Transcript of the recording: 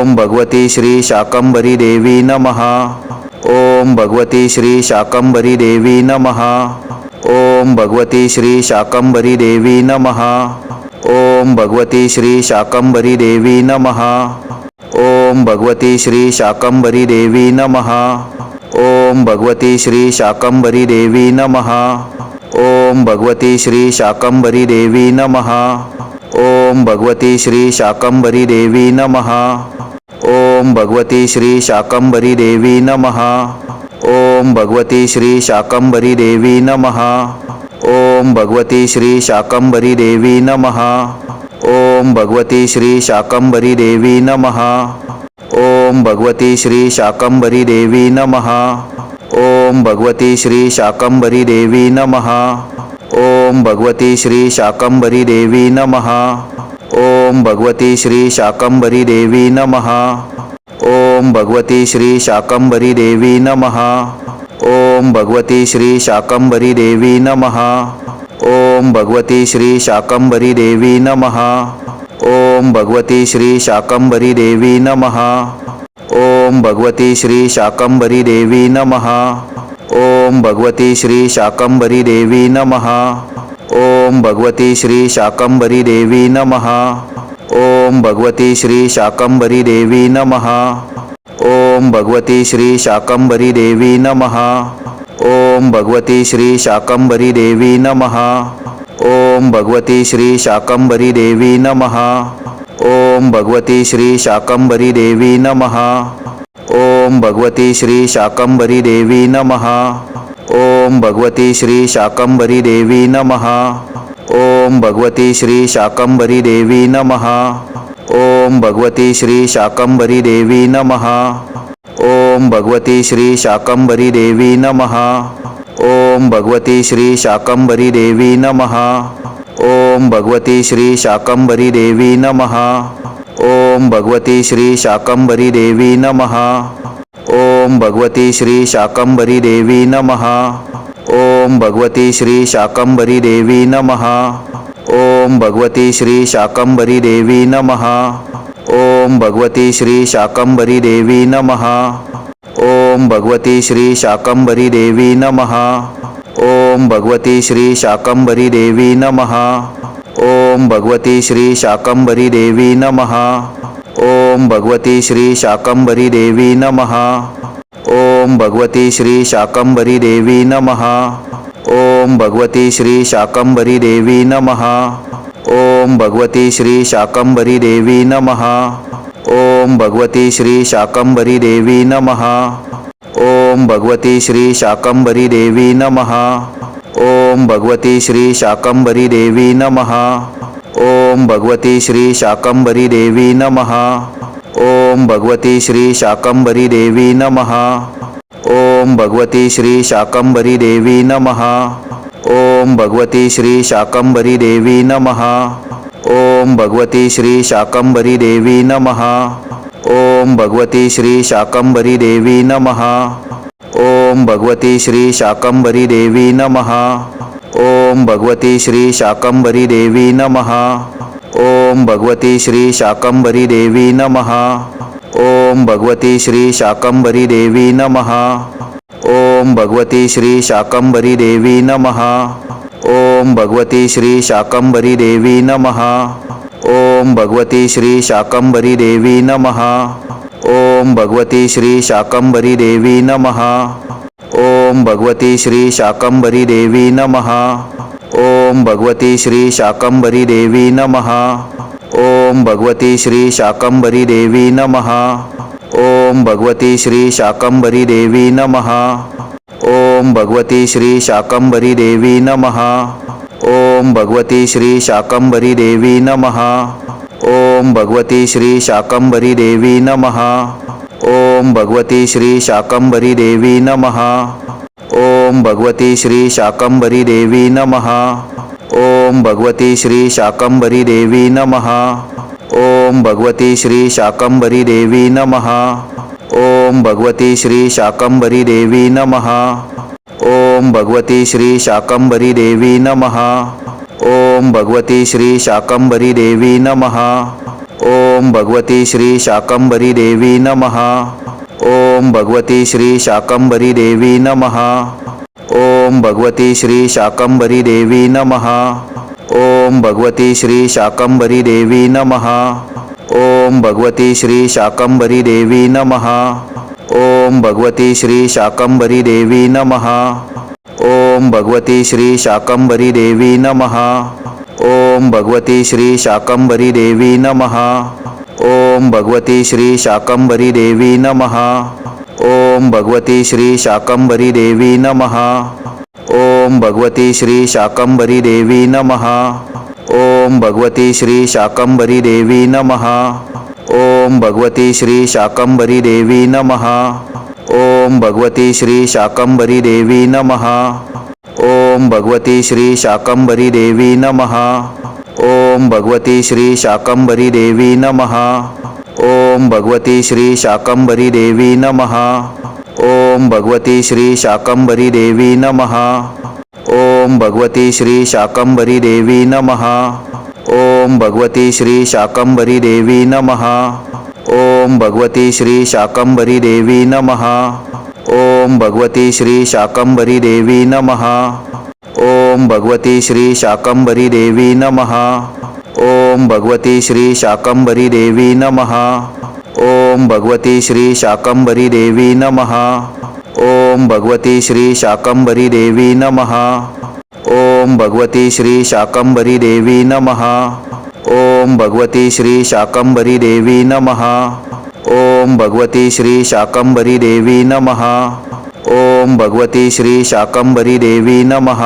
ओम भगवती श्री शाकंभरी देवी नमः। ओम भगवती श्री शाकंभरी देवी नमः। ओम भगवती श्री शाकंभरी देवी नमः। ओम भगवती श्री शाकंभरी देवी नमः। ओम भगवती श्री शाकंभरी देवी नमः। ओम भगवती श्री शाकंभरी देवी नमः। ओम भगवती श्री शाकंभरी देवी नमः। ओम भगवती श्री शाकंभरी देवी नमः। ओम भगवती श्री शाकंभरी देवी नमः। ओम भगवती श्री शाकंभरी देवी नमः। ओम भगवती श्री शाकंभरी देवी नमः। ओम भगवती श्री शाकंभरी देवी नमः। ओम भगवती श्री शाकंभरी देवी नमः। ओम भगवती श्री शाकंभरी देवी नमः। ओम भगवती श्री शाकंभरी देवी नमः। ओम भगवती श्री शाकंभरी देवी नमः। ओम भगवती श्री शाकंभरी देवी नमः। ओम भगवती श्री शाकंभरी देवी नमः। ओम भगवती श्री शाकंभरी देवी नमः। ओम भगवती श्री शाकंभरी देवी नमः। ओम भगवती श्री शाकंभरी देवी नमः। ओम भगवती श्री शाकंभरी देवी नमः। ओम भगवती श्री शाकंभरी देवी नमः। ओम भगवती श्री शाकंभरी देवी नमः। ओम भगवती श्री शाकंभरी देवी नमः। ओम भगवती श्री शाकंभरी देवी नमः। ओम भगवती श्री शाकंभरी देवी नमः। ओम भगवती श्री शाकंभरी देवी नमः। ओम भगवती श्री शाकंभरी देवी नमः। ओम भगवती श्री शाकंभरी देवी नमः। ओम भगवती श्री शाकंभरी देवी नमः। ओम भगवती श्री शाकंभरी देवी नमः। ओम भगवती श्री शाकंभरी देवी नमः। ओम भगवती श्री शाकंभरी देवी नमः। ओम भगवती श्री शाकंभरी देवी नमः। ओम भगवती श्री शाकंभरी देवी नमः। ओम भगवती श्री शाकंभरी देवी नमः। ओम भगवती श्री शाकंभरी देवी नमः। ओम भगवती श्री शाकंभरी देवी नमः। ओम भगवती श्री शाकंभरी देवी नमः। ओम भगवती श्री शाकंभरी देवी नमः। ओम भगवती श्री शाकंभरी देवी नमः। ओम भगवती श्री शाकंभरी देवी नमः। ओम भगवती श्री शाकंभरी देवी नमः। ओम भगवती श्री शाकंभरी देवी नमः। ओम भगवती श्री शाकंभरी देवी नमः। ओम भगवती श्री शाकंभरी देवी नमः। ओम भगवती श्री शाकंभरी देवी नमः। ओम भगवती श्री शाकंभरी देवी नमः। ओम भगवती श्री शाकंभरी देवी नमः। ओम भगवती श्री शाकंभरी देवी नमः। ओम भगवती श्री शाकंभरी देवी नमः। ओम भगवती श्री शाकंभरी देवी नमः। ओम भगवती श्री शाकंभरी देवी नमः। ओम भगवती श्री शाकंभरी देवी नमः। ओम भगवती श्री शाकंभरी देवी नमः। ओम भगवती श्री शाकंभरी देवी नमः। ओम भगवती श्री शाकंभरी देवी नमः। ओम भगवती श्री शाकंभरी देवी नमः। ओम भगवती श्री शाकंभरी देवी नमः। ओम भगवती श्री शाकंभरी देवी नमः। ओम भगवती श्री शाकंभरी देवी नमः। ओम भगवती श्री शाकंभरी देवी नमः। ओम भगवती श्री शाकंभरी देवी नमः। ओम भगवती श्री शाकंभरी देवी नमः। ओम भगवती श्री शाकंभरी देवी नमः। ओम भगवती श्री शाकंभरी देवी नमः। ओम भगवती श्री शाकंभरी देवी नमः। ओम भगवती श्री शाकंभरी देवी नमः। ओम भगवती श्री शाकंभरी देवी नमः। ओम भगवती श्री शाकंभरी देवी नमः। ओम भगवती श्री शाकंभरी देवी नमः। ओम भगवती श्री शाकंभरी देवी नमः। ओम भगवती श्री शाकंभरी देवी नमः। ओम भगवती श्री शाकंभरी देवी नमः। ओम भगवती श्री शाकंभरी देवी नमः। ओम भगवती श्री शाकंभरी देवी नमः। ओम भगवती श्री शाकंभरी देवी नमः। ओम भगवती श्री शाकंभरी देवी नमः। ओम भगवती श्री शाकंभरी देवी नमः। ओम भगवती श्री शाकंभरी देवी नमः। ओम भगवती श्री शाकंभरी देवी नमः। ओम भगवती श्री शाकंभरी देवी नमः। ओम भगवती श्री शाकंभरी देवी नमः। ओम भगवती श्री शाकंभरी देवी नमः। ओम भगवती श्री शाकंभरी देवी नमः। ओम भगवती श्री शाकंभरी देवी नमः। ओम भगवती श्री शाकंभरी देवी नमः। ओम भगवती श्री शाकंभरी देवी नमः। ओम भगवती श्री शाकंभरी देवी नमः। ओम भगवती श्री शाकंभरी देवी नमः। ओम भगवती श्री शाकंभरी देवी नमः। ओम भगवती श्री शाकंभरी देवी नमः। ओम भगवती श्री शाकंभरी देवी नमः। ओम भगवती श्री शाकंभरी देवी नमः। ओम भगवती श्री शाकंभरी देवी नमः। ओम भगवती श्री शाकंभरी देवी नमः। ओम भगवती श्री शाकंभरी देवी नमः। ओम भगवती श्री शाकंभरी देवी नमः। ओम भगवती श्री शाकंभरी देवी नमः। ओम भगवती श्री शाकंभरी देवी नमः। ओम भगवती श्री शाकंभरी देवी नमः। ओम भगवती श्री शाकंभरी देवी नमः। ओम भगवती श्री शाकंभरी देवी नमः। ओम भगवती श्री शाकंभरी देवी नमः। ओम भगवती श्री शाकंभरी देवी नमः। ओम भगवती श्री शाकंभरी देवी नमः। ओम भगवती श्री शाकंभरी देवी नमः।